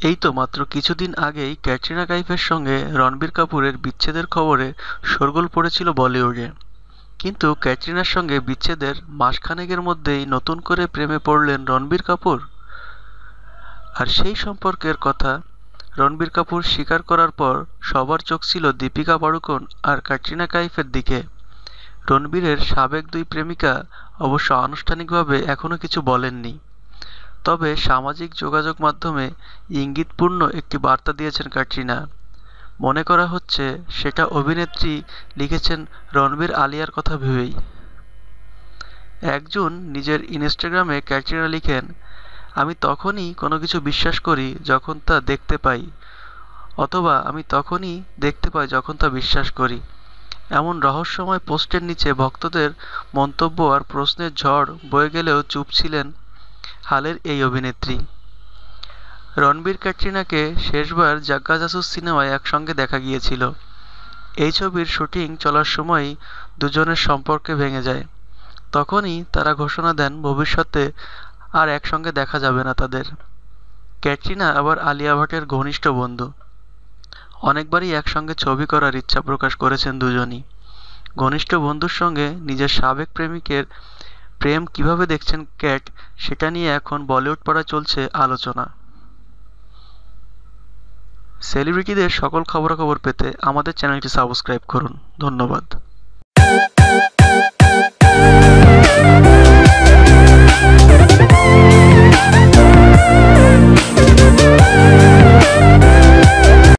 এই তো মাত্র কিছুদিন আগেই ক্যাটরিনা কাইফের সঙ্গে রণবীর কাপুরের বিচ্ছেদের খবরে শোরগোল পড়েছিল বলিউডে। কিন্তু ক্যাটরিনার সঙ্গে বিচ্ছেদের মাসখানেকের মধ্যেই নতুন করে প্রেমে পড়লেন রণবীর কাপুর। আর সেই সম্পর্কের কথা রণবীর কাপুর স্বীকার করার পর সবার চোখ ছিল দীপিকা পাড়ুকোন আর ক্যাটরিনা কাইফের দিকে। রণবীরের সাবেক দুই প্রেমিকা অবশ্য আনুষ্ঠানিকভাবে এখনও কিছু বলেননি। তবে সামাজিক যোগাযোগ মাধ্যমে ইঙ্গিতপূর্ণ একটি বার্তা দিয়েছেন ক্যাটরিনা মনে করা হচ্ছে সেটা অভিনেত্রী লিখেছেন রণবীর আলিয়ার কথা ভেবেই। একজন নিজের ইনস্টাগ্রামে ক্যাটরিনা লিখেন, আমি তখনই কোনো কিছু বিশ্বাস করি যখন তা দেখতে পাই, অথবা আমি তখনই দেখতে পাই যখন তা বিশ্বাস করি। এমন রহস্যময় পোস্টের নিচে ভক্তদের মন্তব্য আর প্রশ্নের ঝড় বয়ে গেলেও চুপ ছিলেন হালের এই অভিনেত্রী। রণবীর ক্যাটরিনাকে শেষবার জাগ্গা জাসুস সিনেমায় একসঙ্গে দেখা গিয়েছিল। এই ছবির শুটিং চলার সময়ই দুজনের সম্পর্কে ভেঙে যায়। তখনই তারা ঘোষণা দেন, ভবিষ্যতে আর একসঙ্গে দেখা যাবে না তাদের। ক্যাটরিনা আবার আলিয়া ভাটের ঘনিষ্ঠ বন্ধু। অনেকবারই একসঙ্গে ছবি করার ইচ্ছা প্রকাশ করেছেন দুজনই। ঘনিষ্ঠ বন্ধুর সঙ্গে নিজের সাবেক প্রেমিকের প্রেম কীভাবে দেখছেন ক্যাট, সেটা নিয়ে এখন বলিউড পাড়া চলছে আলোচনা। সেলিব্রিটিদের সকল খবরাখবর পেতে আমাদের চ্যানেলটি সাবস্ক্রাইব করুন। ধন্যবাদ।